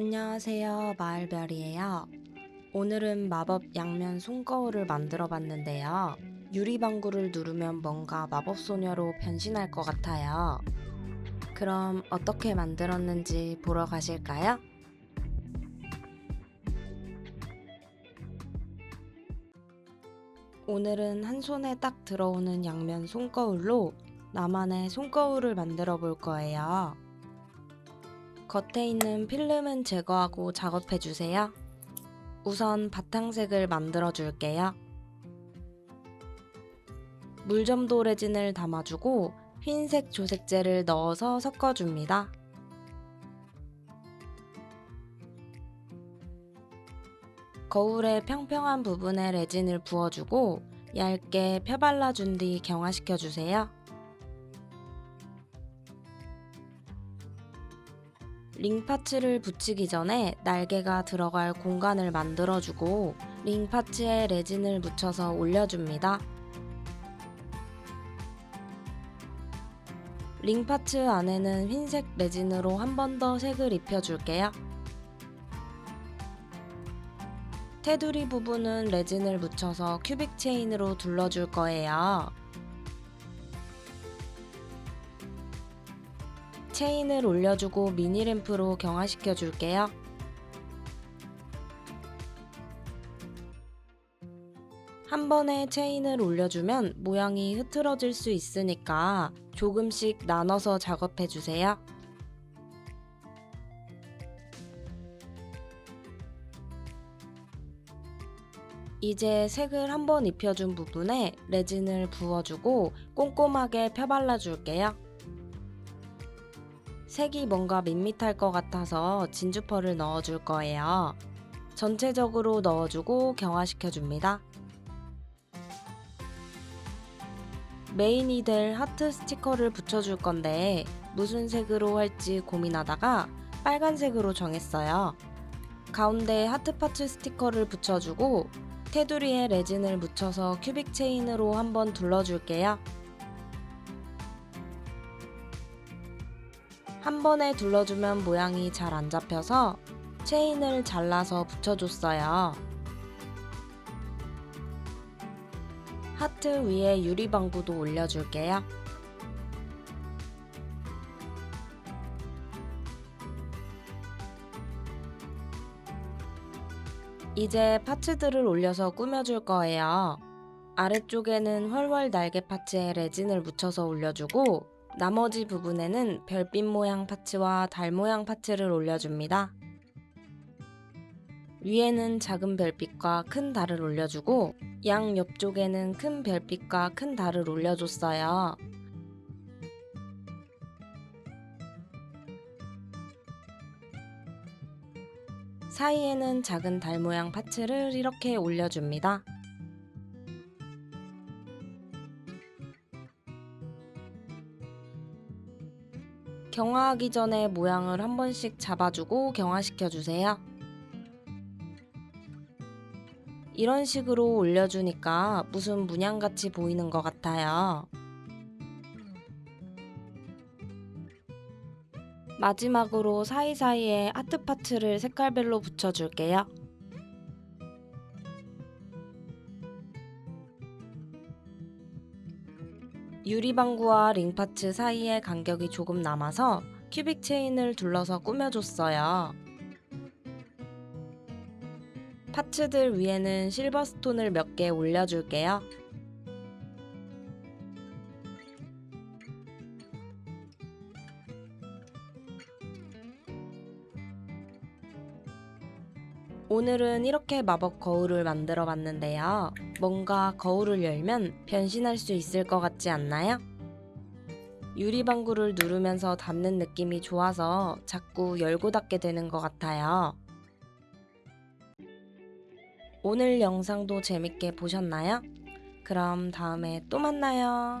안녕하세요. 마을별이에요. 오늘은 마법 양면 손거울을 만들어 봤는데요. 유리방구를 누르면 뭔가 마법 소녀로 변신할 것 같아요. 그럼 어떻게 만들었는지 보러 가실까요? 오늘은 한 손에 딱 들어오는 양면 손거울로 나만의 손거울을 만들어 볼 거예요. 겉에 있는 필름은 제거하고 작업해 주세요. 우선 바탕색을 만들어 줄게요. 물점도 레진을 담아주고 흰색 조색제를 넣어서 섞어줍니다. 거울의 평평한 부분에 레진을 부어주고 얇게 펴발라준 뒤 경화시켜 주세요. 링 파츠를 붙이기 전에 날개가 들어갈 공간을 만들어주고 링 파츠에 레진을 묻혀서 올려줍니다. 링 파츠 안에는 흰색 레진으로 한 번 더 색을 입혀줄게요. 테두리 부분은 레진을 묻혀서 큐빅 체인으로 둘러줄 거예요. 체인을 올려주고 미니램프로 경화시켜 줄게요. 한 번에 체인을 올려주면 모양이 흐트러질 수 있으니까 조금씩 나눠서 작업해 주세요. 이제 색을 한 번 입혀준 부분에 레진을 부어주고 꼼꼼하게 펴발라 줄게요. 색이 뭔가 밋밋할 것 같아서 진주펄을 넣어줄 거예요. 전체적으로 넣어주고 경화시켜 줍니다. 메인이 될 하트 스티커를 붙여줄 건데 무슨 색으로 할지 고민하다가 빨간색으로 정했어요. 가운데 하트 파츠 스티커를 붙여주고 테두리에 레진을 묻혀서 큐빅 체인으로 한번 둘러줄게요. 한 번에 둘러주면 모양이 잘 안 잡혀서 체인을 잘라서 붙여줬어요. 하트 위에 유리방구도 올려줄게요. 이제 파츠들을 올려서 꾸며줄 거예요. 아래쪽에는 훨훨 날개 파츠에 레진을 묻혀서 올려주고 나머지 부분에는 별빛 모양 파츠와 달 모양 파츠를 올려줍니다. 위에는 작은 별빛과 큰 달을 올려주고 양 옆쪽에는 큰 별빛과 큰 달을 올려줬어요. 사이에는 작은 달 모양 파츠를 이렇게 올려줍니다. 경화하기 전에 모양을 한 번씩 잡아주고 경화시켜 주세요. 이런 식으로 올려주니까 무슨 문양같이 보이는 것 같아요. 마지막으로 사이사이에 하트 파츠를 색깔별로 붙여줄게요. 유리방구와 링파츠 사이에 간격이 조금 남아서 큐빅 체인을 둘러서 꾸며줬어요. 파츠들 위에는 실버 스톤을 몇 개 올려줄게요. 오늘은 이렇게 마법 거울을 만들어 봤는데요. 뭔가 거울을 열면 변신할 수 있을 것 같지 않나요? 유리방구를 누르면서 닫는 느낌이 좋아서 자꾸 열고 닫게 되는 것 같아요. 오늘 영상도 재밌게 보셨나요? 그럼 다음에 또 만나요.